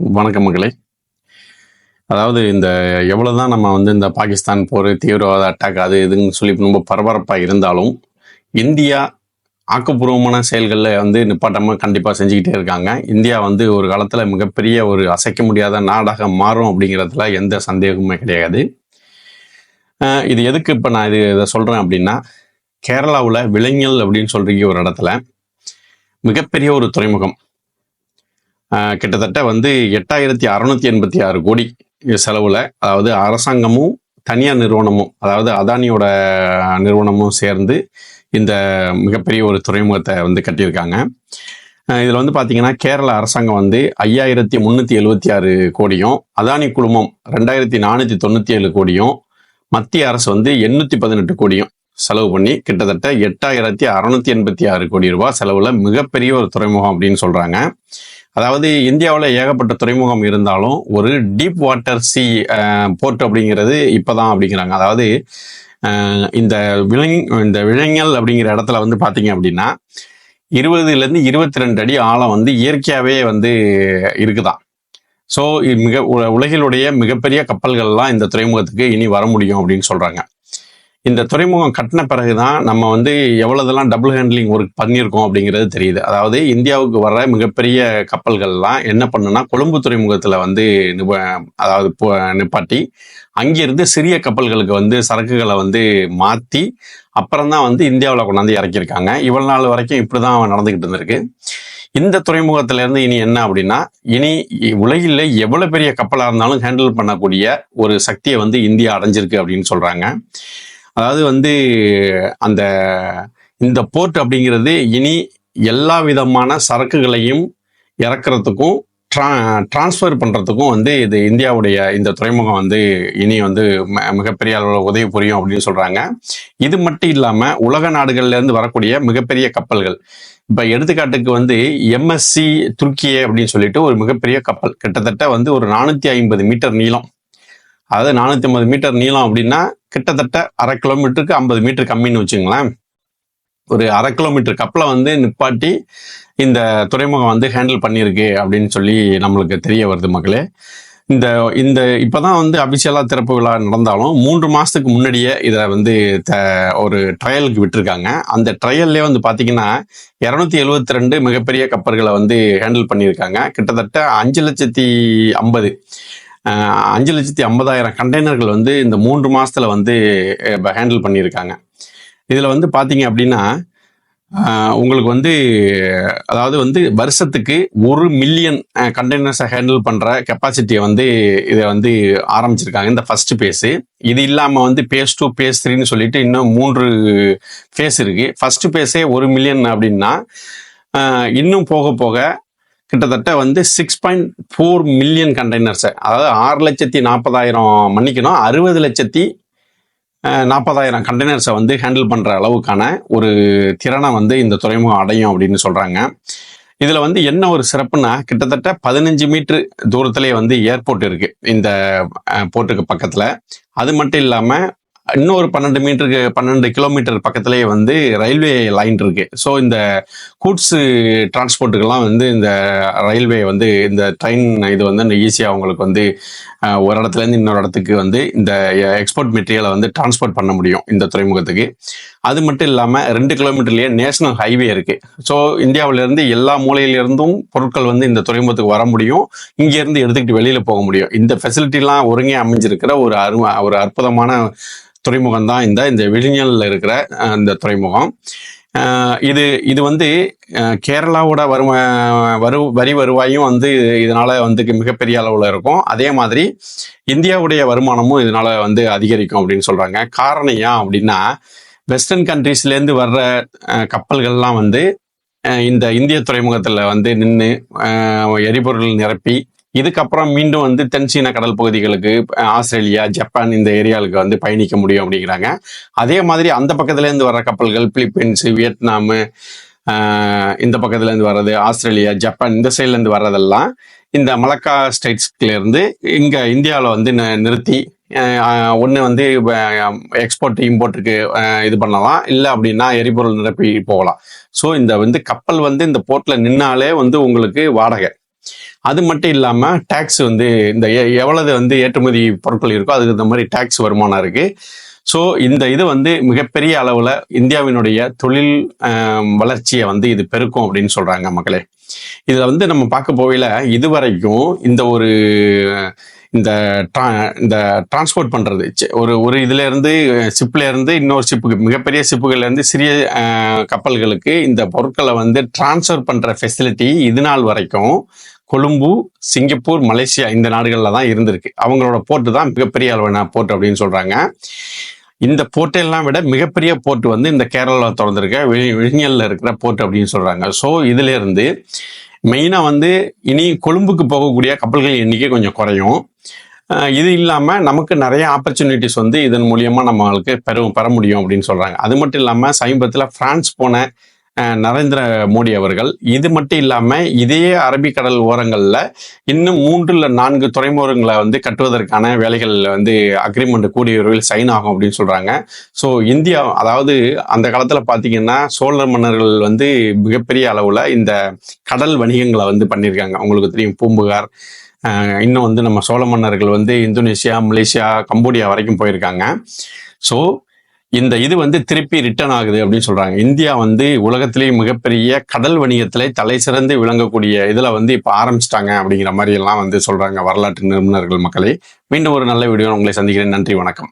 வணக்கம் மகளே. அதாவது இந்த எவ்வளோதான் நம்ம வந்து இந்த பாகிஸ்தான் போர் தீவிரவாத அட்டாக் அது இதுன்னு சொல்லி ரொம்ப பரபரப்பாக இருந்தாலும் இந்தியா ஆக்கப்பூர்வமான செயல்களில் வந்து நிப்பாட்டமாக கண்டிப்பாக செஞ்சுக்கிட்டே இருக்காங்க. இந்தியா வந்து ஒரு காலத்தில் மிகப்பெரிய ஒரு அசைக்க முடியாத நாடாக மாறும் அப்படிங்கிறதுல எந்த சந்தேகமுமே கிடையாது. இது எதுக்கு இப்போ நான் இது இதை சொல்கிறேன் அப்படின்னா கேரளாவில் விலங்கல் அப்படின்னு சொல்கிறீங்க ஒரு இடத்துல மிகப்பெரிய ஒரு துறைமுகம். கிட்டத்தட்ட வந்து எட்டாயிரத்தி அறுநூத்தி எண்பத்தி ஆறு கோடி செலவில் அதாவது அரசாங்கமும் தனியார் நிறுவனமும் அதாவது அதானியோட நிறுவனமும் சேர்ந்து இந்த மிகப்பெரிய ஒரு துறைமுகத்தை வந்து கட்டியிருக்காங்க. இதில் வந்து பார்த்தீங்கன்னா கேரள அரசாங்கம் வந்து ஐயாயிரத்தி முந்நூற்றி எழுபத்தி ஆறு கோடியும் அதானி குழுமம் ரெண்டாயிரத்தி நானூற்றி தொண்ணூற்றி ஏழு கோடியும் மத்திய அரசு வந்து எண்ணூற்றி பதினெட்டு கோடியும் செலவு பண்ணி கிட்டத்தட்ட எட்டாயிரத்தி அறுநூத்தி எண்பத்தி ஆறு கோடி ரூபாய் செலவில் மிகப்பெரிய ஒரு துறைமுகம் அப்படின்னு சொல்கிறாங்க அதாவது இந்தியாவில் ஏகப்பட்ட துறைமுகம் இருந்தாலும் ஒரு டீப் வாட்டர் சி போர்ட் அப்படிங்கிறது இப்போதான் அப்படிங்கிறாங்க. அதாவது இந்த விலங் இந்த விலங்கல் அப்படிங்கிற இடத்துல வந்து பார்த்தீங்க அப்படின்னா இருபதுலேருந்து இருபத்தி ரெண்டு அடி ஆழம் வந்து இயற்கையாகவே வந்து இருக்குதான். ஸோ மிக உ- உலகிலுடைய மிகப்பெரிய கப்பல்கள்லாம் இந்த துறைமுகத்துக்கு இனி வர முடியும் அப்படின்னு சொல்கிறாங்க இந்த துறைமுகம் கட்டின பிறகுதான் நம்ம வந்து எவ்வளோதெல்லாம் டபுள் ஹேண்ட்லிங் ஒர்க் பண்ணியிருக்கோம் அப்படிங்கிறது தெரியுது. அதாவது இந்தியாவுக்கு வர்ற மிகப்பெரிய கப்பல்கள்லாம் என்ன பண்ணுன்னா கொழும்பு துறைமுகத்தில் வந்து நிப- அதாவது நிப்பாட்டி அங்கிருந்து சிறிய கப்பல்களுக்கு வந்து சரக்குகளை வந்து மாற்றி அப்புறம் தான் வந்து இந்தியாவில் கொண்டாந்து இறக்கியிருக்காங்க. இவ்வளவு நாள் வரைக்கும் இப்படி தான் நடந்துக்கிட்டு இருந்திருக்கு. இந்த துறைமுகத்துல இருந்து இனி என்ன அப்படின்னா இனி உலகில் எவ்வளவு பெரிய கப்பலாக இருந்தாலும் ஹேண்டில் பண்ணக்கூடிய ஒரு சக்தியை வந்து இந்தியா அடைஞ்சிருக்கு அப்படின்னு சொல்றாங்க. அதாவது வந்து அந்த இந்த போர்ட் அப்படிங்கிறது இனி எல்லா விதமான சரக்குகளையும் இறக்குறதுக்கும் ட்ரா டிரான்ஸ்ஃபர் பண்ணுறதுக்கும் வந்து இது இந்தியாவுடைய இந்த துறைமுகம் வந்து இனி வந்து ம- மிகப்பெரிய அளவில் உதவி புரியும் அப்படின்னு சொல்கிறாங்க இது மட்டும் இல்லாமல் உலக நாடுகள்லேருந்து வரக்கூடிய மிகப்பெரிய கப்பல்கள். இப்போ எடுத்துக்காட்டுக்கு வந்து எம்எஸ்சி துருக்கியே அப்படின்னு சொல்லிட்டு ஒரு மிகப்பெரிய கப்பல். கிட்டத்தட்ட வந்து ஒரு நானூற்றி ஐம்பது மீட்டர் நீளம். அதாவது நானூற்றி ஐம்பது மீட்டர் நீளம் அப்படின்னா கிட்டத்தட்ட அரை கிலோமீட்டருக்கு ஐம்பது மீட்டர் கம்மின்னு வச்சுங்களேன் ஒரு அரை கிலோமீட்டர் கப்பலை வந்து நிப்பாட்டி இந்த துறைமுகம் வந்து ஹேண்டில் பண்ணியிருக்கு அப்படின்னு சொல்லி நம்மளுக்கு தெரிய வருது மக்களே. இந்த இந்த இப்போ தான் வந்து அபிஷியலாக திறப்பு விழா நடந்தாலும் மூன்று மாதத்துக்கு முன்னாடியே இதை வந்து த ஒரு ட்ரையலுக்கு விட்டுருக்காங்க. அந்த ட்ரையல்லே வந்து பார்த்தீங்கன்னா இரநூத்தி எழுபத்தி ரெண்டு மிகப்பெரிய கப்பல்களை வந்து ஹேண்டில் பண்ணியிருக்காங்க. கிட்டத்தட்ட அஞ்சு லட்சத்தி ஐம்பது அஞ்சு லட்சத்தி ஐம்பதாயிரம் கண்டெய்னர்கள் வந்து இந்த மூன்று மாதத்தில் வந்து ஹேண்டில் பண்ணியிருக்காங்க. இதில் வந்து பார்த்தீங்க அப்படின்னா உங்களுக்கு வந்து அதாவது வந்து வருஷத்துக்கு ஒரு மில்லியன் கண்டெய்னர்ஸை ஹேண்டில் பண்ணுற கெப்பாசிட்டியை வந்து இதை வந்து ஆரம்பிச்சிருக்காங்க. இந்த ஃபர்ஸ்ட் பேஸு இது இல்லாமல் வந்து பேஸ் டூ பேஸ் த்ரீன்னு சொல்லிட்டு இன்னும் மூன்று ஃபேஸ் இருக்குது ஃபர்ஸ்ட் பேஸே ஒரு மில்லியன் அப்படின்னா இன்னும் போக போக கிட்டத்தட்ட வந்து சிக்ஸ் பாயிண்ட் ஃபோர் மில்லியன் கண்டெய்னர்ஸை அதாவது ஆறு லட்சத்தி நாற்பதாயிரம் மன்னிக்கணும். அறுபது லட்சத்தி நாற்பதாயிரம் கண்டெய்னர்ஸை வந்து ஹேண்டில் பண்ணுற அளவுக்கான ஒரு திறனை வந்து இந்த துறைமுகம் அடையும் அப்படின்னு சொல்கிறாங்க இதில் வந்து என்ன ஒரு சிறப்புனா கிட்டத்தட்ட பதினஞ்சு மீட்ரு தூரத்திலே வந்து ஏர்போர்ட் இருக்குது இந்த போர்ட்டுக்கு பக்கத்தில். அது மட்டும் இல்லாமல் இன்னொரு பன்னெண்டு மீட்டருக்கு பன்னெண்டு கிலோமீட்டர் பக்கத்திலேயே வந்து ரயில்வே லைன் இருக்கு. ஸோ இந்த கூட்ஸ் டிரான்ஸ்போர்ட்டுக்கெல்லாம் வந்து இந்த ரயில்வே வந்து இந்த ட்ரெயின் இது வந்து ஈஸியாக அவங்களுக்கு வந்து ஒரு இடத்துல இருந்து இன்னொரு இடத்துக்கு வந்து இந்த எக்ஸ்போர்ட் மெட்டீரியலை வந்து டிரான்ஸ்போர்ட் பண்ண முடியும் இந்த துறைமுகத்துக்கு. அது மட்டும் இல்லாமல் ரெண்டு கிலோமீட்டர்லேயே நேஷனல் ஹைவே இருக்குது ஸோ இந்தியாவிலேருந்து எல்லா மூலையிலிருந்தும் பொருட்கள் வந்து இந்த துறைமுகத்துக்கு வர முடியும். இங்கேருந்து எடுத்துக்கிட்டு வெளியில் போக முடியும். இந்த ஃபெசிலிட்டிலாம் ஒருங்கே அமைஞ்சிருக்கிற ஒரு அரு ஒரு அற்புதமான துறைமுகம் தான் இந்த இந்த விழிஞல்ல இருக்கிற இந்த துறைமுகம். இது இது வந்து கேரளாவோட வரும வரு வரி வருவாயும் வந்து இதனால் வந்து மிகப்பெரிய அளவில் இருக்கும். அதே மாதிரி இந்தியாவுடைய வருமானமும் இதனால் வந்து அதிகரிக்கும் அப்படின்னு சொல்கிறாங்க காரணம் ஏன் அப்படின்னா வெஸ்டர்ன் கண்ட்ரீஸ்லேருந்து வர்ற கப்பல்கள்லாம் வந்து இந்த இந்திய துறைமுகத்தில் வந்து நின்று எரிபொருள் நிரப்பி இதுக்கப்புறம் மீண்டும் வந்து தென்சீன கடல் பகுதிகளுக்கு ஆஸ்திரேலியா ஜப்பான் இந்த ஏரியாவுக்கு வந்து பயணிக்க முடியும் அப்படிங்கிறாங்க. அதே மாதிரி அந்த பக்கத்துலேருந்து வர்ற கப்பல்கள் பிலிப்பைன்ஸ் வியட்நாமு இந்த பக்கத்துலேருந்து வர்றது ஆஸ்திரேலியா ஜப்பான் இந்த சைட்லேருந்து வர்றதெல்லாம் இந்த மலக்கா ஸ்டேட்ஸ்லேருந்து இங்கே இந்தியாவில் வந்து நிறுத்தி ஒன்று வந்து எக்ஸ்போர்ட் இம்போர்ட்டுக்கு இது பண்ணலாம். இல்லை அப்படின்னா எரிபொருள் நிரப்பி போகலாம். ஸோ இந்த வந்து கப்பல் வந்து இந்த போர்ட்டில் நின்னாலே வந்து உங்களுக்கு வாடகை. அது மட்டும் இல்லாமல் டேக்ஸ் வந்து இந்த எவ்வளவு வந்து ஏற்றுமதி பொருட்கள் இருக்கோ அதுக்கு இந்த மாதிரி டேக்ஸ் வருமானம் இருக்கு. ஸோ இந்த இது வந்து மிகப்பெரிய அளவில் இந்தியாவினுடைய தொழில் வளர்ச்சியை வந்து இது பெருக்கும் அப்படின்னு சொல்றாங்க மக்களே. இதில் வந்து நம்ம பார்க்க போகையில் இதுவரைக்கும் இந்த ஒரு இந்த ட்ரா இந்த டிரான்ஸ்போர்ட் பண்றது. ஒரு ஒரு இதுலேருந்து ஷிப்லேருந்து இன்னொரு ஷிப்புக்கு மிகப்பெரிய ஷிப்புகள்லேருந்து சிறிய கப்பல்களுக்கு இந்த பொருட்களை வந்து டிரான்ஸ்ஃபர் பண்ணுற ஃபெசிலிட்டி இது நாள் வரைக்கும் கொழும்பு சிங்கப்பூர் மலேசியா இந்த நாடுகளில் தான் இருந்திருக்கு. அவங்களோட போர்ட்டு தான் மிகப்பெரிய அளவான போர்ட் அப்படின்னு சொல்கிறாங்க இந்த போர்ட்டெல்லாம் விட மிகப்பெரிய போர்ட் வந்து இந்த கேரளாவில் திறந்திருக்க விழி- விழிஞல்ல இருக்கிற போர்ட் அப்படின்னு சொல்கிறாங்க ஸோ இதுல மெயினாக வந்து இனி கொழும்புக்கு போகக்கூடிய கப்பல்கள் எண்ணிக்கை கொஞ்சம் குறையும். இது இல்லாமல் நமக்கு நிறைய ஆப்பர்ச்சுனிட்டிஸ் வந்து இதன் மூலியமாக நம்மளுக்கு பெற பெற முடியும் அப்படின்னு சொல்கிறாங்க அது மட்டும் இல்லாமல் சமீபத்தில் ஃப்ரான்ஸ் போன நரேந்திர மோடி அவர்கள். இது மட்டும் இல்லாமல் இதே அரபிக்கடல் ஓரங்களில் இன்னும் மூன்றில் நான்கு துறைமுகங்களை வந்து கட்டுவதற்கான வேலைகள் வந்து அக்ரிமெண்ட் கூடிய விரைவில் சைன் ஆகும் அப்படின்னு சொல்கிறாங்க ஸோ இந்தியா அதாவது அந்த காலத்தில் பார்த்தீங்கன்னா சோழ மன்னர்கள் வந்து மிகப்பெரிய அளவில் இந்த கடல் வணிகங்களை வந்து பண்ணியிருக்காங்க. உங்களுக்கு தெரியும் பூம்புகார் இன்னும் வந்து நம்ம சோழ மன்னர்கள் வந்து இந்தோனேஷியா மலேசியா கம்போடியா வரைக்கும் போயிருக்காங்க. ஸோ இந்த இது வந்து திருப்பி ரிட்டர்ன் ஆகுது அப்படின்னு சொல்றாங்க. இந்தியா வந்து உலகத்திலேயே மிகப்பெரிய கடல் வணிகத்திலே தலை சிறந்து விளங்கக்கூடிய இதுல வந்து இப்போ ஆரம்பிச்சிட்டாங்க அப்படிங்கிற மாதிரி எல்லாம் வந்து சொல்றாங்க வரலாற்று நிபுணர்கள் மக்களை. மீண்டும் ஒரு நல்ல வீடியோ உங்களை சந்திக்கிறேன். நன்றி வணக்கம்.